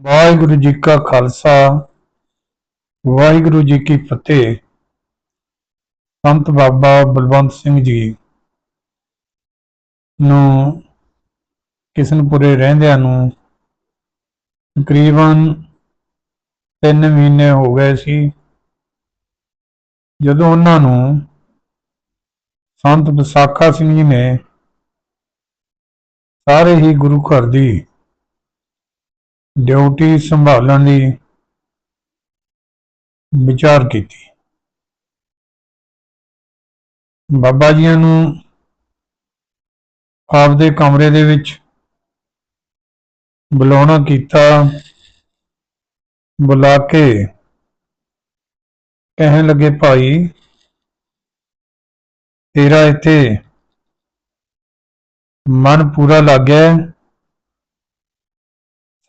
ਵਾਹਿਗੁਰੂ ਜੀ ਕਾ ਖਾਲਸਾ, ਵਾਹਿਗੁਰੂ ਜੀ ਕੀ ਫਤਿਹ। ਸੰਤ ਬਾਬਾ ਬਲਵੰਤ ਸਿੰਘ ਜੀ ਨੂੰ, ਕਿਸ਼ਨਪੁਰੇ ਰਹਿੰਦਿਆਂ ਨੂੰ ਤਕਰੀਬਨ 3 ਮਹੀਨੇ ਹੋ ਗਏ ਸੀ, ਜਦੋਂ ਉਹਨਾਂ ਨੂੰ ਸੰਤ ਵਿਸਾਖਾ ਸਿੰਘ ਜੀ ਨੇ ਸਾਰੇ ਹੀ ਗੁਰੂ ਘਰ ਦੀ ਡਿਊਟੀ ਸੰਭਾਲਣ ਦੀ ਵਿਚਾਰ ਕੀਤੀ। ਬਾਬਾ ਜੀਆਂ ਨੂੰ ਆਪਦੇ ਕਮਰੇ ਦੇ ਵਿੱਚ ਬੁਲਾਉਣਾ ਕੀਤਾ, ਬੁਲਾ ਕੇ ਕਹਿਣ ਲੱਗੇ, ਭਾਈ, ਤੇਰਾ ਇੱਥੇ ਮਨ ਪੂਰਾ ਲੱਗ ਗਿਆ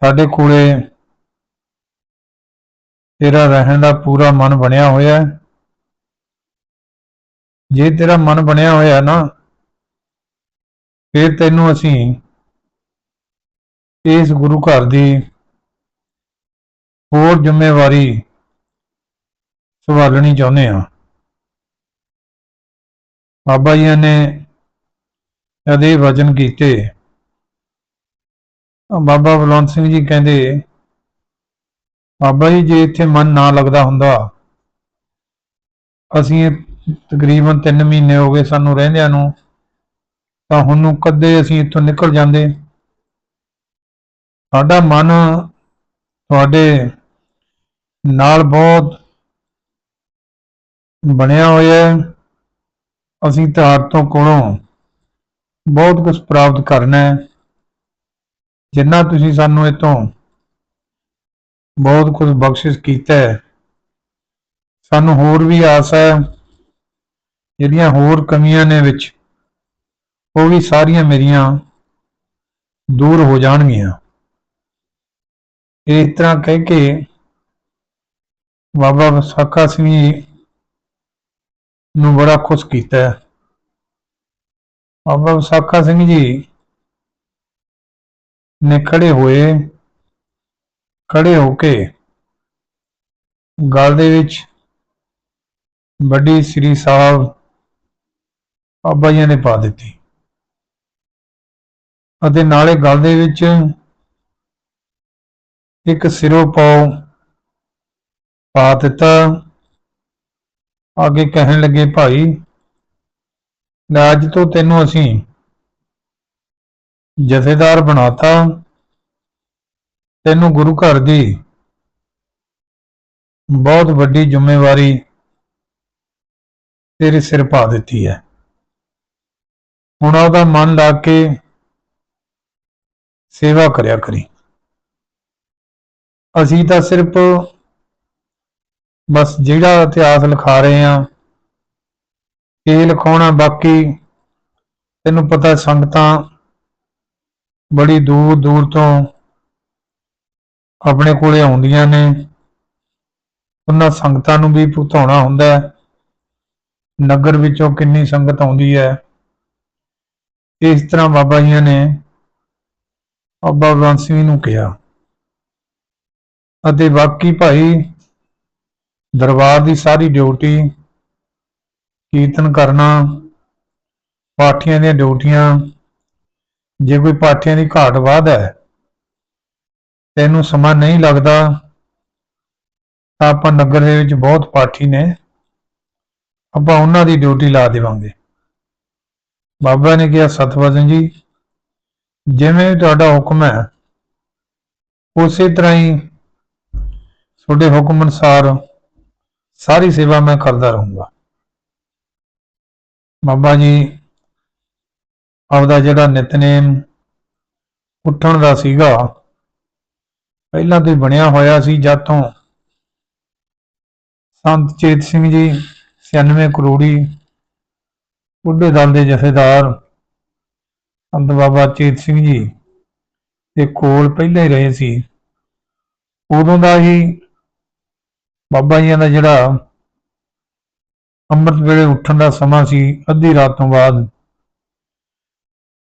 ਸਾਡੇ ਕੋਲੇ ਤੇਰਾ ਰਹਿਣ ਦਾ ਪੂਰਾ ਮਨ ਬਣਿਆ ਹੋਇਆ ਹੈ। ਜੇ ਤੇਰਾ ਮਨ ਬਣਿਆ ਹੋਇਆ ਨਾ, ਫਿਰ ਤੈਨੂੰ ਅਸੀਂ ਇਸ ਗੁਰੂ ਘਰ ਦੀ ਹੋਰ ਜ਼ਿੰਮੇਵਾਰੀ ਸੰਭਾਲਣੀ ਚਾਹੁੰਦੇ ਹਾਂ। ਬਾਬਾ ਜੀ ਨੇ ਇਹਦੇ ਵਚਨ ਕੀਤੇ। ਬਾਬਾ ਬਲਵੰਤ ਸਿੰਘ ਜੀ ਕਹਿੰਦੇ, ਬਾਬਾ ਜੀ, ਜੇ ਇੱਥੇ ਮਨ ਨਾ ਲੱਗਦਾ ਹੁੰਦਾ, ਅਸੀਂ ਤਕਰੀਬਨ 3 ਮਹੀਨੇ ਹੋ ਗਏ ਸਾਨੂੰ ਰਹਿੰਦਿਆਂ ਨੂੰ, ਤਾਂ ਹੁਣ ਨੂੰ ਕਦੇ ਅਸੀਂ ਇੱਥੋਂ ਨਿਕਲ ਜਾਂਦੇ। ਸਾਡਾ ਮਨ ਤੁਹਾਡੇ ਨਾਲ ਬਹੁਤ ਬਣਿਆ ਹੋਇਆ ਹੈ। ਅਸੀਂ ਤੁਹਾਡੇ ਤੋਂ ਕੋਲੋਂ ਬਹੁਤ ਕੁਝ ਪ੍ਰਾਪਤ ਕਰਨਾ ਹੈ। ਜਿੰਨਾ ਤੁਸੀਂ ਸਾਨੂੰ ਇਤੋਂ ਬਹੁਤ ਕੁਝ ਬਖਸ਼ਿਸ਼ ਕੀਤਾ ਹੈ, ਸਾਨੂੰ ਹੋਰ ਵੀ ਆਸ ਹੈ, ਜਿਹੜੀਆਂ ਹੋਰ ਕਮੀਆਂ ਨੇ ਵਿੱਚ, ਉਹ ਵੀ ਸਾਰੀਆਂ ਮੇਰੀਆਂ ਦੂਰ ਹੋ ਜਾਣਗੀਆਂ। ਇਸ ਤਰ੍ਹਾਂ ਕਹਿ ਕੇ ਬਾਬਾ ਵਿਸਾਖਾ ਸਿੰਘ ਜੀ ਨੂੰ ਬੜਾ ਖੁਸ਼ ਕੀਤਾ ਬਾਬਾ ਵਿਸਾਖਾ ਸਿੰਘ ਜੀ ਨੇ ਖੜੇ ਹੋਏ, ਖੜੇ ਹੋ ਕੇ ਗਲ ਦੇ ਵਿੱਚ ਵੱਡੀ ਸ੍ਰੀ ਸਾਹਿਬ ਬਾਬਾ ਜੀ ਨੇ ਪਾ ਦਿੱਤੀ ਅਤੇ ਨਾਲੇ ਗਲ ਦੇ ਵਿੱਚ ਇੱਕ ਸਿਰੋਂ ਪਾਉ ਪਾ ਦਿੱਤਾ। ਅੱਗੇ ਕਹਿਣ ਲੱਗੇ, ਭਾਈ ਅੱਜ ਤੋਂ ਤੈਨੂੰ ਅਸੀਂ ਜਥੇਦਾਰ ਬਣਾਤਾ, ਤੈਨੂੰ ਗੁਰੂ ਘਰ ਦੀ ਬਹੁਤ ਵੱਡੀ ਜ਼ਿੰਮੇਵਾਰੀ ਤੇਰੇ ਸਿਰ ਪਾ ਦਿੱਤੀ ਹੈ। ਹੁਣ ਉਹਦਾ ਮਨ ਲਾ ਕੇ ਸੇਵਾ ਕਰਿਆ ਕਰੀ। ਅਸੀਂ ਤਾਂ ਸਿਰਫ ਬਸ ਜਿਹੜਾ ਇਤਿਹਾਸ ਲਿਖਾ ਰਹੇ ਆ ਇਹ ਲਿਖਾਉਣਾ ਬਾਕੀ ਤੈਨੂੰ ਪਤਾ ਸੰਗਤਾਂ ਬੜੀ ਦੂਰ ਦੂਰ ਤੋਂ ਆਪਣੇ ਕੋਲੇ ਆਉਂਦੀਆਂ ਨੇ। ਉਹਨਾਂ ਸੰਗਤਾਂ ਨੂੰ ਵੀ ਭੁਗਤਾਉਣਾ ਹੁੰਦਾ ਹੈ। ਨਗਰ ਵਿੱਚੋਂ ਕਿੰਨੀ ਸੰਗਤ ਆਉਂਦੀ ਹੈ। ਇਸ ਤਰ੍ਹਾਂ ਬਾਬਾ ਜੀ ਨੇ ਬਾਬਾ ਬਲਵੰਤ ਨੂੰ ਕਿਹਾ। ਅਤੇ ਬਾਕੀ ਭਾਈ ਦਰਬਾਰ ਦੀ ਸਾਰੀ ਡਿਊਟੀ, ਕੀਰਤਨ ਕਰਨਾ, ਪਾਠੀਆਂ ਦੀਆਂ ਡਿਊਟੀਆਂ ਜੇ ਕੋਈ ਪਾਠੀਆਂ ਦੀ ਘਾਟ ਵਾਧ ਹੈ, ਤੈਨੂੰ ਸਮਾਂ ਨਹੀਂ ਲੱਗਦਾ, ਤਾਂ ਆਪਾਂ ਨਗਰ ਦੇ ਵਿੱਚ ਬਹੁਤ ਪਾਠੀ ਨੇ, ਆਪਾਂ ਉਹਨਾਂ ਦੀ ਡਿਊਟੀ ਲਾ ਦੇਵਾਂਗੇ। ਬਾਬਾ ਨੇ ਕਿਹਾ ਸਤਵਜਨ ਜੀ, ਜਿਵੇਂ ਤੁਹਾਡਾ ਹੁਕਮ ਹੈ, ਉਸੇ ਤਰ੍ਹਾਂ ਹੀ ਤੁਹਾਡੇ ਹੁਕਮ ਅਨੁਸਾਰ ਸਾਰੀ ਸੇਵਾ ਮੈਂ ਕਰਦਾ ਰਹੂੰਗਾ। ਬਾਬਾ ਜੀ ਆਪਦਾ ਜਿਹੜਾ ਨਿਤਨੇਮ ਉੱਠਣ ਦਾ ਸੀਗਾ, ਪਹਿਲਾਂ ਤੋਂ ਬਣਿਆ ਹੋਇਆ ਸੀ ਜਦ ਤੋਂ ਸੰਤ ਚੇਤ ਸਿੰਘ ਜੀ 96 ਕਰੋੜੀ ਬੁੱਢੇ ਦਲ ਦੇ ਜਥੇਦਾਰ ਸੰਤ ਬਾਬਾ ਚੇਤ ਸਿੰਘ ਜੀ ਦੇ ਕੋਲ ਪਹਿਲਾਂ ਹੀ ਰਹੇ ਸੀ। ਉਦੋਂ ਦਾ ਹੀ ਬਾਬਾ ਜੀਆਂ ਦਾ ਜਿਹੜਾ ਅੰਮ੍ਰਿਤ ਵੇਲੇ ਉੱਠਣ ਦਾ ਸਮਾਂ ਸੀ, ਅੱਧੀ ਰਾਤ ਤੋਂ ਬਾਅਦ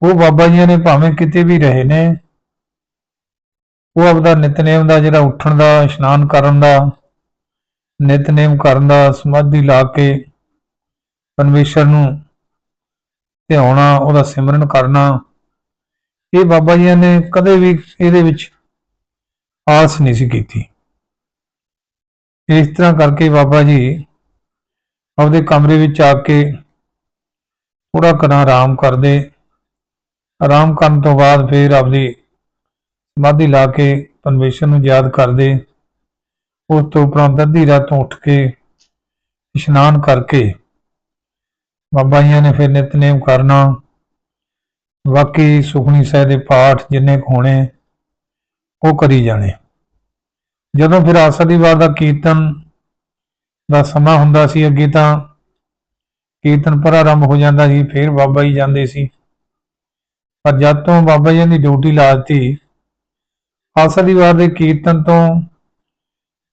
ਉਹ ਬਾਬਾ ਜੀਆਂ ਨੇ ਭਾਵੇਂ ਕਿਤੇ ਵੀ ਰਹੇ ਨੇ, ਉਹ ਆਪਦਾ ਨਿਤਨੇਮ ਦਾ ਜਿਹੜਾ ਉੱਠਣ ਦਾ, ਇਸ਼ਨਾਨ ਕਰਨ ਦਾ, ਨਿਤਨੇਮ ਕਰਨ ਦਾ ਸਮਾਧੀ ਲਾ ਕੇ ਪਰਮੇਸ਼ਰ ਨੂੰ ਧਿਆਉਣਾ, ਉਹਦਾ ਸਿਮਰਨ ਕਰਨਾ, ਇਹ ਬਾਬਾ ਜੀ ਨੇ ਕਦੇ ਵੀ ਇਹਦੇ ਵਿੱਚ ਆਸ ਨਹੀਂ ਸੀ ਕੀਤੀ। ਇਸ ਤਰ੍ਹਾਂ ਕਰਕੇ ਬਾਬਾ ਜੀ ਆਪਦੇ ਕਮਰੇ ਵਿੱਚ ਆ ਕੇ ਥੋੜਾ ਕਰਾਂ ਆਰਾਮ ਕਰਦੇ ਆਰਾਮ ਕਰਨ ਤੋਂ ਬਾਅਦ ਫਿਰ ਆਪਦੀ ਸਮਾਧੀ ਲਾ ਕੇ ਪਰਮੇਸ਼ਰ ਨੂੰ ਯਾਦ ਕਰਦੇ। ਉਸ ਤੋਂ ਉਪਰੰਤ ਅੱਧੀ ਰਾਤ ਤੋਂ ਉੱਠ ਕੇ ਇਸ਼ਨਾਨ ਕਰਕੇ ਬਾਬਾ ਜੀ ਨੇ ਫਿਰ ਨਿਤਨੇਮ ਕਰਨਾ। ਬਾਕੀ ਸੁਖਣੀ ਸਾਹਿਬ ਦੇ ਪਾਠ ਜਿੰਨੇ ਹੋਣੇ, ਉਹ ਕਰੀ ਜਾਣੇ। ਜਦੋਂ ਫਿਰ ਆਸਦੀਵਾਰ ਦਾ ਕੀਰਤਨ ਦਾ ਸਮਾਂ ਹੁੰਦਾ ਸੀ, ਅੱਗੇ ਤਾਂ ਕੀਰਤਨ ਪਰ ਆਰੰਭ ਹੋ ਜਾਂਦਾ ਸੀ, ਫਿਰ ਬਾਬਾ ਜੀ ਜਾਂਦੇ ਸੀ। ਪਰ ਜਦ ਤੋਂ ਬਾਬਾ ਜੀ ਦੀ ਡਿਊਟੀ ਲਾ ਦਿੱਤੀ ਆਸਦੀਵਾਰ ਦੇ ਕੀਰਤਨ ਤੋਂ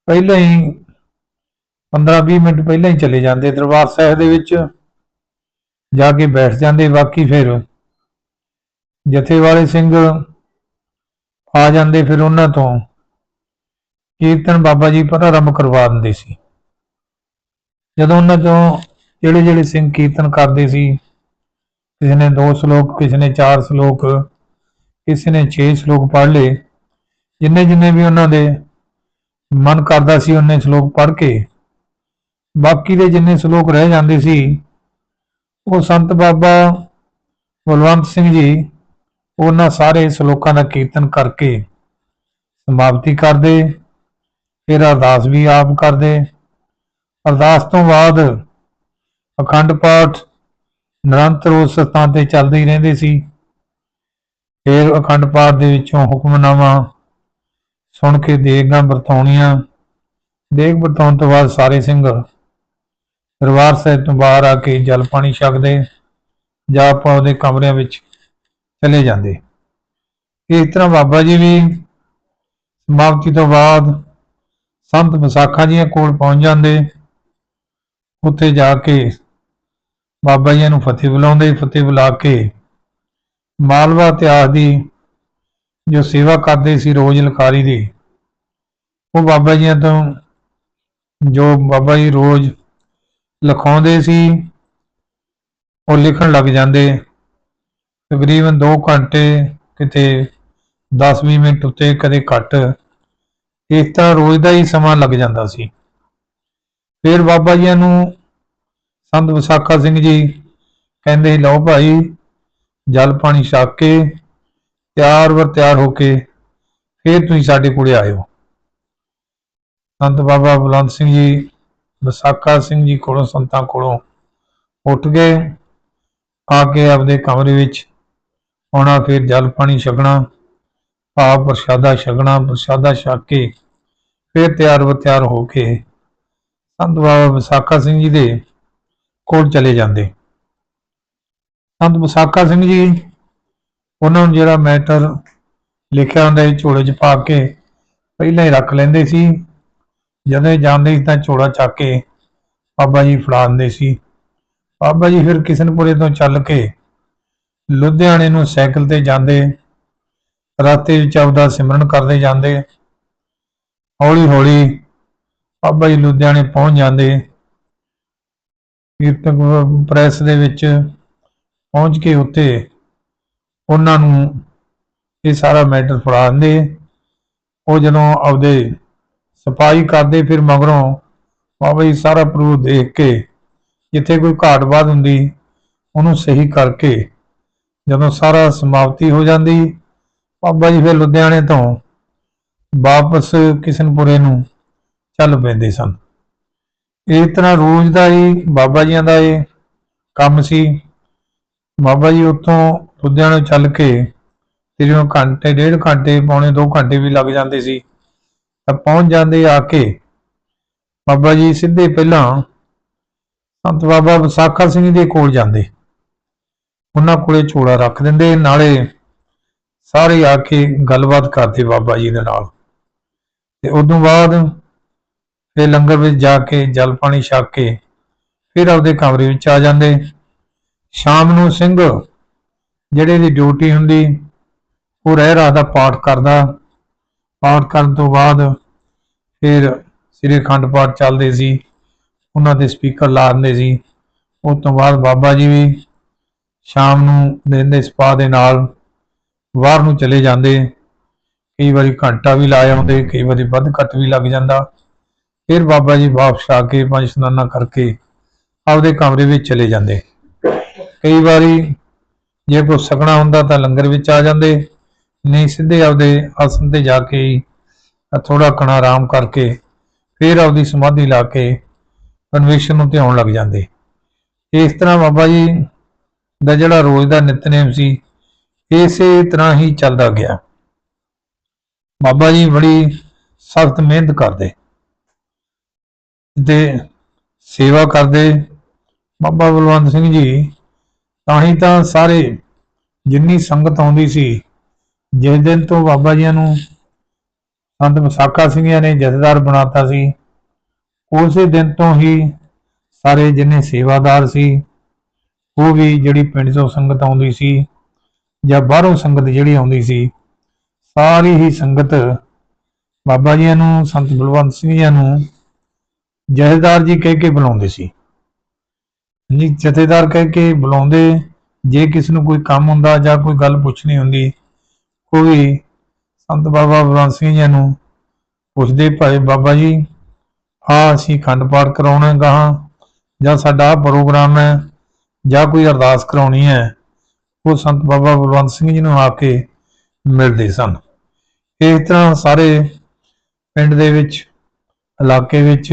ਪਹਿਲਾਂ ਹੀ 15-20 ਮਿੰਟ ਪਹਿਲਾਂ ਹੀ ਚਲੇ ਜਾਂਦੇ, ਦਰਬਾਰ ਸਾਹਿਬ ਦੇ ਵਿੱਚ ਜਾ ਕੇ ਬੈਠ ਜਾਂਦੇ, ਬਾਕੀ ਫਿਰ ਜਥੇ ਵਾਲੇ ਸਿੰਘ ਆ ਜਾਂਦੇ ਫਿਰ ਉਹਨਾਂ ਤੋਂ। ਕੀਰਤਨ ਬਾਬਾ ਜੀ ਪ੍ਰਾਰੰਭ ਕਰਵਾ ਦਿੰਦੇ ਸੀ। ਜਦੋਂ ਉਹਨਾਂ ਤੋਂ ਜਿਹੜੇ ਜਿਹੜੇ ਸਿੰਘ ਕੀਰਤਨ ਕਰਦੇ ਸੀ ਕਿਸੇ ਨੇ ਦੋ ਸ਼ਲੋਕ, ਕਿਸੇ ਨੇ ਚਾਰ ਸ਼ਲੋਕ, ਕਿਸੇ ਨੇ 6 ਸ਼ਲੋਕ ਪੜ੍ਹ ਲਏ। ਜਿੰਨੇ ਜਿੰਨੇ ਵੀ ਉਹਨਾਂ ਦੇ ਮਨ ਕਰਦਾ ਸੀ, ਉਹਨੇ ਸ਼ਲੋਕ ਪੜ੍ਹ ਕੇ। ਬਾਕੀ ਦੇ ਜਿੰਨੇ ਸ਼ਲੋਕ ਰਹਿ ਜਾਂਦੇ ਸੀ, ਉਹ ਸੰਤ ਬਾਬਾ ਬਲਵੰਤ ਸਿੰਘ ਜੀ, ਉਹਨਾਂ ਸਾਰੇ ਸ਼ਲੋਕਾਂ ਦਾ ਕੀਰਤਨ ਕਰਕੇ ਸਮਾਪਤੀ ਕਰਦੇ। ਫਿਰ ਅਰਦਾਸ ਵੀ ਆਪ ਕਰਦੇ। ਅਰਦਾਸ ਤੋਂ ਬਾਅਦ ਅਖੰਡ ਪਾਠ ਨਿਰੰਤਰ ਉਸ ਸਥਾਨ ਤੇ ਚੱਲਦੇ ਹੀ ਰਹਿੰਦੇ ਸੀ। ਫਿਰ ਅਖੰਡ ਪਾਠ ਦੇ ਵਿੱਚੋਂ ਹੁਕਮਨਾਮਾ ਸੁਣ ਕੇ ਦੇਗਾਂ ਵਰਤਾਉਣੀਆਂ। ਦੇਗ ਵਰਤਾਉਣ ਤੋਂ ਬਾਅਦ ਸਾਰੇ ਸਿੰਘ ਦਰਬਾਰ ਸਾਹਿਬ ਤੋਂ ਬਾਹਰ ਆ ਕੇ ਜਲ ਪਾਣੀ ਛਕਦੇ ਜਾਂ ਆਪਾਂ ਉਹਦੇ ਕਮਰਿਆਂ ਵਿੱਚ ਚਲੇ ਜਾਂਦੇ। ਇਸ ਤਰ੍ਹਾਂ ਬਾਬਾ ਜੀ ਵੀ ਸਮਾਪਤੀ ਤੋਂ ਬਾਅਦ ਸੰਤ ਵਿਸਾਖਾ ਜੀਆਂ ਕੋਲ ਪਹੁੰਚ ਜਾਂਦੇ। ਉੱਥੇ ਜਾ ਕੇ ਬਾਬਾ ਜੀ ਨੂੰ ਫਤਿਹ ਬੁਲਾਉਂਦੇ ਫਤਿਹ ਬੁਲਾ ਕੇ ਮਾਲਵਾ ਇਤਿਹਾਸ ਦੀ ਜੋ ਸੇਵਾ ਕਰਦੇ ਸੀ ਰੋਜ਼ ਲਖਾਰੀ ਦੀ, ਉਹ ਬਾਬਾ ਜੀਆਂ ਤੋਂ ਜੋ ਬਾਬਾ ਜੀ ਰੋਜ਼ ਲਿਖਾਉਂਦੇ ਸੀ, ਉਹ ਲਿਖਣ ਲੱਗ ਜਾਂਦੇ। ਤਕਰੀਬਨ 2 ਘੰਟੇ ਕਿਤੇ 10-20 ਮਿੰਟ ਉੱਤੇ ਕਦੇ ਘੱਟ, ਇਸ ਤਰ੍ਹਾਂ ਰੋਜ਼ ਦਾ ਹੀ ਸਮਾਂ ਲੱਗ ਜਾਂਦਾ ਸੀ। ਫਿਰ ਬਾਬਾ ਜੀ ਨੂੰ ਸੰਤ ਵਿਸਾਖਾ ਸਿੰਘ ਜੀ ਕਹਿੰਦੇ ਲਓ ਭਾਈ, ਜਲ ਪਾਣੀ ਛਕ ਕੇ ਤਿਆਰ ਵਰ ਤਿਆਰ ਹੋ ਕੇ ਫਿਰ ਤੁਸੀਂ ਸਾਡੇ ਕੋਲੇ ਆਇਓ। ਸੰਤ ਬਾਬਾ ਬੁਲੰਦ ਸਿੰਘ ਜੀ, ਵਿਸਾਖਾ ਸਿੰਘ ਜੀ ਕੋਲੋਂ, ਸੰਤਾਂ ਕੋਲੋਂ ਉੱਠ ਗਏ। ਆ ਕੇ ਆਪਦੇ ਕਮਰੇ ਵਿੱਚ ਆਉਣਾ, ਫਿਰ ਜਲ ਪਾਣੀ ਛਕਣਾ, ਭਾਵ ਪ੍ਰਸ਼ਾਦਾ ਛਕਣਾ, ਪ੍ਰਸ਼ਾਦਾ ਛਕ ਕੇ ਫਿਰ ਤਿਆਰ ਵਰ ਤਿਆਰ ਹੋ ਕੇ ਸੰਤ ਬਾਬਾ ਵਿਸਾਖਾ ਸਿੰਘ ਜੀ ਦੇ ਕੋਲ ਚਲੇ ਜਾਂਦੇ। ਸੰਤ ਵਿਸਾਖਾ ਸਿੰਘ ਜੀ, ਉਹਨਾਂ ਨੂੰ ਜਿਹੜਾ ਮੈਟਰ ਲਿਖਿਆ ਹੁੰਦਾ ਸੀ ਝੋਲੇ 'ਚ ਪਾ ਕੇ, ਪਹਿਲਾਂ ਹੀ ਰੱਖ ਲੈਂਦੇ ਸੀ। ਜਦੋਂ ਜਾਂਦੇ ਸੀ ਤਾਂ ਝੋਲਾ ਚੱਕ ਕੇ ਬਾਬਾ ਜੀ ਫੜਾ ਦਿੰਦੇ ਸੀ। ਬਾਬਾ ਜੀ ਫਿਰ ਕਿਸ਼ਨਪੁਰੇ ਤੋਂ ਚੱਲ ਕੇ ਲੁਧਿਆਣੇ ਨੂੰ ਸਾਈਕਲ ਤੇ ਜਾਂਦੇ, ਰਾਤੇ ਵਿੱਚ ਆਪਦਾ ਸਿਮਰਨ ਕਰਦੇ ਜਾਂਦੇ। ਹੌਲੀ ਹੌਲੀ ਬਾਬਾ ਜੀ ਲੁਧਿਆਣੇ ਪਹੁੰਚ ਜਾਂਦੇ। ਕੀਰਤਕ ਪ੍ਰੈਸ ਦੇ ਵਿੱਚ ਪਹੁੰਚ ਕੇ ਉੱਤੇ ਉਹਨਾਂ ਨੂੰ ਇਹ ਸਾਰਾ ਮੈਟਰ ਫੜਾ ਦਿੰਦੇ। ਉਹ ਜਦੋਂ ਆਪਦੇ ਸਫ਼ਾਈ ਕਰਦੇ ਫਿਰ ਮਗਰੋਂ ਬਾਬਾ ਜੀ ਸਾਰਾ ਪ੍ਰੂਫ ਦੇਖ ਕੇ ਜਿੱਥੇ ਕੋਈ ਘਾਟ ਬਾਤ ਹੁੰਦੀ ਉਹਨੂੰ ਸਹੀ ਕਰਕੇ ਜਦੋਂ ਸਾਰਾ ਸਮਾਪਤੀ ਹੋ ਜਾਂਦੀ ਬਾਬਾ ਜੀ ਫਿਰ ਲੁਧਿਆਣੇ ਤੋਂ ਵਾਪਸ ਕਿਸ਼ਨਪੁਰੇ ਨੂੰ ਚੱਲ ਪੈਂਦੇ ਸਨ। ਇਸ ਤਰ੍ਹਾਂ ਰੋਜ਼ ਦਾ ਹੀ ਬਾਬਾ ਜੀਆਂ ਦਾ ਇਹ ਕੰਮ ਸੀ। ਬਾਬਾ ਜੀ ਉੱਥੋਂ ਲੁਧਿਆਣੇ ਚੱਲ ਕੇ ਤੇ ਜਦੋਂ ਘੰਟੇ, ਡੇਢ ਘੰਟੇ, ਪੌਣੇ 2 ਘੰਟੇ ਵੀ ਲੱਗ ਜਾਂਦੇ ਸੀ, ਤਾਂ ਪਹੁੰਚ ਜਾਂਦੇ ਆ ਕੇ ਬਾਬਾ ਜੀ ਸਿੱਧੇ ਪਹਿਲਾਂ ਸੰਤ ਬਾਬਾ ਵਿਸਾਖਾ ਸਿੰਘ ਦੇ ਕੋਲ ਜਾਂਦੇ। ਉਹਨਾਂ ਕੋਲੇ ਝੋਲਾ ਰੱਖ ਦਿੰਦੇ, ਨਾਲੇ ਸਾਰੇ ਆ ਕੇ ਗੱਲਬਾਤ ਕਰਦੇ ਬਾਬਾ ਜੀ ਦੇ ਨਾਲ। ਤੇ ਉਦੋਂ ਬਾਅਦ ਫਿਰ ਲੰਗਰ ਵਿੱਚ ਜਾ ਕੇ ਜਲ ਪਾਣੀ ਛਕ ਕੇ ਫਿਰ ਆਪਦੇ ਕਮਰੇ ਵਿੱਚ ਆ ਜਾਂਦੇ। ਸ਼ਾਮ ਨੂੰ ਸਿੰਘ ਜਿਹੜੇ ਦੀ ਡਿਊਟੀ ਹੁੰਦੀ, ਉਹ ਰਹਿ ਰਾਤ ਦਾ ਪਾਠ ਕਰਦਾ। ਪਾਠ ਕਰਨ ਤੋਂ ਬਾਅਦ ਫਿਰ ਸ੍ਰੀ ਅਖੰਡ ਪਾਠ ਚੱਲਦੇ ਸੀ। ਉਹਨਾਂ ਦੇ ਸਪੀਕਰ ਲਾ ਦਿੰਦੇ ਸੀ। ਉਸ ਤੋਂ ਬਾਅਦ ਬਾਬਾ ਜੀ ਵੀ ਸ਼ਾਮ ਨੂੰ ਦਿਨ ਦੇ ਸਪਾ ਦੇ ਨਾਲ ਬਾਹਰ ਨੂੰ ਚਲੇ ਜਾਂਦੇ। ਕਈ ਵਾਰੀ ਘੰਟਾ ਵੀ ਲਾ ਆਉਂਦੇ, ਕਈ ਵਾਰੀ ਵੱਧ ਘੱਟ ਵੀ ਲੱਗ ਜਾਂਦਾ। ਫਿਰ ਬਾਬਾ ਜੀ ਵਾਪਸ ਆ ਕੇ ਪੰਜ ਇਸ਼ਨਾਨਾਂ ਕਰਕੇ ਆਪਦੇ ਕਮਰੇ ਵਿੱਚ ਚਲੇ ਜਾਂਦੇ। ਕਈ ਵਾਰੀ ਜੇ ਕੋਈ ਸਕਣਾ ਹੁੰਦਾ ਤਾਂ ਲੰਗਰ ਵਿੱਚ ਆ ਜਾਂਦੇ, ਨਹੀਂ ਸਿੱਧੇ ਆਪਦੇ ਆਸਨ ਤੇ ਜਾ ਕੇ ਹੀ ਥੋੜਾ ਕਣਾ ਆਰਾਮ ਕਰਕੇ ਫਿਰ ਆਪਦੀ ਸਮਾਧੀ ਲਾ ਕੇ ਕਨਵੈਸ਼ਨ ਨੂੰ ਧਿਆਉਣ ਲੱਗ ਜਾਂਦੇ। ਇਸ ਤਰ੍ਹਾਂ ਬਾਬਾ ਜੀ ਦਾ ਜਿਹੜਾ ਰੋਜ਼ ਦਾ ਨਿਤਨੇਮ ਸੀ, ਇਸੇ ਤਰ੍ਹਾਂ ਹੀ ਚੱਲਦਾ ਗਿਆ। ਬਾਬਾ ਜੀ ਬੜੀ ਸਖਤ ਮਿਹਨਤ ਕਰਦੇ। ਤੇ ਸੇਵਾ ਕਰਦੇ ਬਾਬਾ ਬਲਵੰਤ ਸਿੰਘ ਜੀ ਤਾਂ ਹੀ ਤਾਂ ਸਾਰੇ ਜਿੰਨੀ ਸੰਗਤ ਆਉਂਦੀ ਸੀ, ਜਿਸ ਦਿਨ ਤੋਂ ਬਾਬਾ ਜੀਆਂ ਨੂੰ ਸੰਤ ਵਿਸਾਖਾ ਸਿੰਘਾਂ ਨੇ ਜਥੇਦਾਰ ਬਣਾਤਾ ਸੀ, ਉਸੇ ਦਿਨ ਤੋਂ ਹੀ ਸਾਰੇ ਜਿੰਨੇ ਸੇਵਾਦਾਰ ਸੀ, ਉਹ ਵੀ ਜਿਹੜੀ ਪਿੰਡ ਤੋਂ ਸੰਗਤ ਆਉਂਦੀ ਸੀ ਜਾਂ ਬਾਹਰੋਂ ਸੰਗਤ ਜਿਹੜੀ ਆਉਂਦੀ ਸੀ, ਸਾਰੀ ਹੀ ਸੰਗਤ ਬਾਬਾ ਜੀਆਂ ਨੂੰ, ਸੰਤ ਬਲਵੰਤ ਸਿੰਘ ਜੀ ਨੂੰ ਜਥੇਦਾਰ ਜੀ ਕਹਿ ਕੇ ਬੁਲਾਉਂਦੇ ਸੀ। ਜੀ ਜਥੇਦਾਰ ਕਹਿ ਕੇ ਬੁਲਾਉਂਦੇ, ਜੇ ਕਿਸ ਨੂੰ ਕੋਈ ਕੰਮ ਹੁੰਦਾ ਜਾਂ ਕੋਈ ਗੱਲ ਪੁੱਛਣੀ ਹੁੰਦੀ, ਕੋਈ ਸੰਤ ਬਾਬਾ ਬਲਵੰਤ ਸਿੰਘ ਜੀ ਨੂੰ ਪੁੱਛਦੇ, ਭਾਈ ਬਾਬਾ ਜੀ ਆ ਅਸੀਂ ਖੰਡ ਪਾਠ ਕਰਾਉਣਾ ਗਾਹਾਂ ਜਾਂ ਸਾਡਾ ਆਹ ਪ੍ਰੋਗਰਾਮ ਹੈ, ਜਾਂ ਕੋਈ ਅਰਦਾਸ ਕਰਾਉਣੀ ਹੈ, ਉਹ ਸੰਤ ਬਾਬਾ ਬਲਵੰਤ ਸਿੰਘ ਜੀ ਨੂੰ ਆ ਕੇ ਮਿਲਦੇ ਸਨ। ਇਸ ਤਰ੍ਹਾਂ ਸਾਰੇ ਪਿੰਡ ਦੇ ਵਿੱਚ, ਇਲਾਕੇ ਵਿੱਚ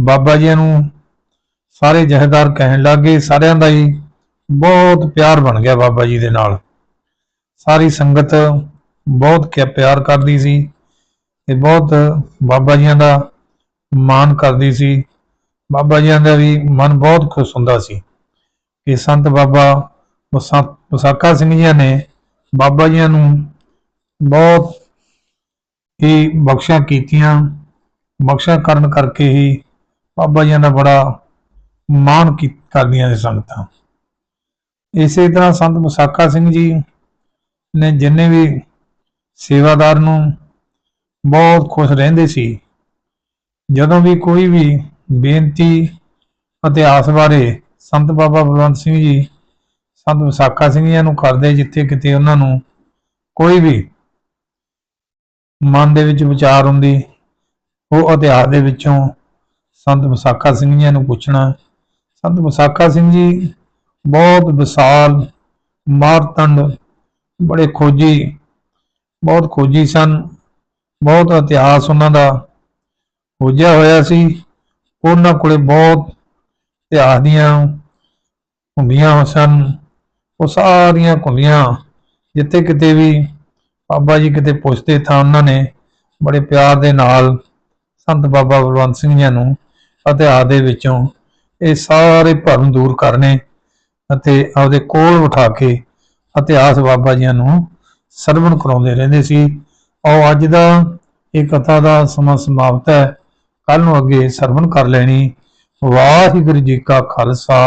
ਬਾਬਾ ਜੀ ਨੂੰ ਸਾਰੇ ਜਹੇਦਾਰ ਕਹਿਣ ਲੱਗੇ ਸਾਰਿਆਂ ਦਾ ਹੀ ਬਹੁਤ ਪਿਆਰ ਬਣ ਗਿਆ ਬਾਬਾ ਜੀ ਦੇ ਨਾਲ। ਸਾਰੀ ਸੰਗਤ ਬਹੁਤ ਕਿ ਪਿਆਰ ਕਰਦੀ ਸੀ ਤੇ ਬਹੁਤ ਬਾਬਾ ਜੀਆਂ ਦਾ ਮਾਣ ਕਰਦੀ ਸੀ। ਬਾਬਾ ਜੀਆਂ ਦਾ ਵੀ ਮਨ ਬਹੁਤ ਖੁਸ਼ ਹੁੰਦਾ ਸੀ ਕਿ ਸੰਤ ਬਾਬਾ ਵਸਾ- ਵਿਸਾਖਾ ਸਿੰਘ ਜੀ ਨੇ ਬਾਬਾ ਜੀਆਂ ਨੂੰ ਬਹੁਤ ਹੀ ਬਖਸ਼ਾਂ ਕੀਤੀਆਂ। ਬਖਸ਼ਾਂ ਕਰਨ ਕਰਕੇ ਹੀ ਬਾਬਾ ਜੀਆਂ ਦਾ ਬੜਾ ਮਾਣ ਕੀ, ਕਰਦੀਆਂ ਨੇ ਸੰਗਤਾਂ। ਇਸੇ ਤਰ੍ਹਾਂ ਸੰਤ ਵਿਸਾਖਾ ਸਿੰਘ ਜੀ ਨੇ ਜਿੰਨੇ ਵੀ ਸੇਵਾਦਾਰ ਨੂੰ ਬਹੁਤ ਖੁਸ਼ ਰਹਿੰਦੇ ਸੀ, ਜਦੋਂ ਵੀ ਕੋਈ ਵੀ ਬੇਨਤੀ ਇਤਿਹਾਸ ਬਾਰੇ ਸੰਤ ਬਾਬਾ ਬਲਵੰਤ ਸਿੰਘ ਜੀ, ਸੰਤ ਵਿਸਾਖਾ ਸਿੰਘ ਜੀ ਨੂੰ ਕਰਦੇ ਜਿੱਥੇ ਕਿਤੇ ਉਹਨਾਂ ਨੂੰ ਕੋਈ ਵੀ ਮਨ ਦੇ ਵਿੱਚ ਵਿਚਾਰ ਹੁੰਦੀ, ਉਹ ਇਤਿਹਾਸ ਦੇ ਵਿੱਚੋਂ ਸੰਤ ਵਿਸਾਖਾ ਸਿੰਘ ਜੀ ਨੂੰ ਪੁੱਛਣਾ ਸੰਤ ਵਿਸਾਖਾ ਸਿੰਘ ਜੀ ਬਹੁਤ ਵਿਸ਼ਾਲ, ਮਾਰਤੰਡ, ਬੜੇ ਖੋਜੀ, ਬਹੁਤ ਖੋਜੀ ਸਨ। ਬਹੁਤ ਇਤਿਹਾਸ ਉਹਨਾਂ ਦਾ ਖੋਜਿਆ ਹੋਇਆ ਸੀ। ਉਹਨਾਂ ਕੋਲੇ ਬਹੁਤ ਇਤਿਹਾਸ ਦੀਆਂ ਹੁੰਦੀਆਂ ਸਨ। ਉਹ ਸਾਰੀਆਂ ਕੁੰਡੀਆਂ ਜਿੱਥੇ ਕਿਤੇ ਵੀ ਬਾਬਾ ਜੀ ਕਿਤੇ ਪੁੱਛਦੇ ਤਾਂ ਉਹਨਾਂ ਨੇ ਬੜੇ ਪਿਆਰ ਦੇ ਨਾਲ ਸੰਤ ਬਾਬਾ ਬਲਵੰਤ ਸਿੰਘ ਜੀ ਨੂੰ ਇਤਿਹਾਸ ਦੇ ਵਿੱਚੋਂ ਇਹ ਸਾਰੇ ਭਰਮ ਦੂਰ ਕਰਨੇ ਅਤੇ ਆਪਦੇ ਕੋਲ ਬਿਠਾ ਕੇ ਇਤਿਹਾਸ ਬਾਬਾ ਜੀਆਂ ਨੂੰ ਸਰਵਣ ਕਰਾਉਂਦੇ ਰਹਿੰਦੇ ਸੀ। ਔਰ ਅੱਜ ਦਾ ਇਹ ਕਥਾ ਦਾ ਸਮਾਂ ਸਮਾਪਤ ਹੈ। ਕੱਲ ਨੂੰ ਅੱਗੇ ਸਰਵਣ ਕਰ ਲੈਣੀ। ਵਾਹਿਗੁਰੂ ਜੀ ਕਾ ਖਾਲਸਾ।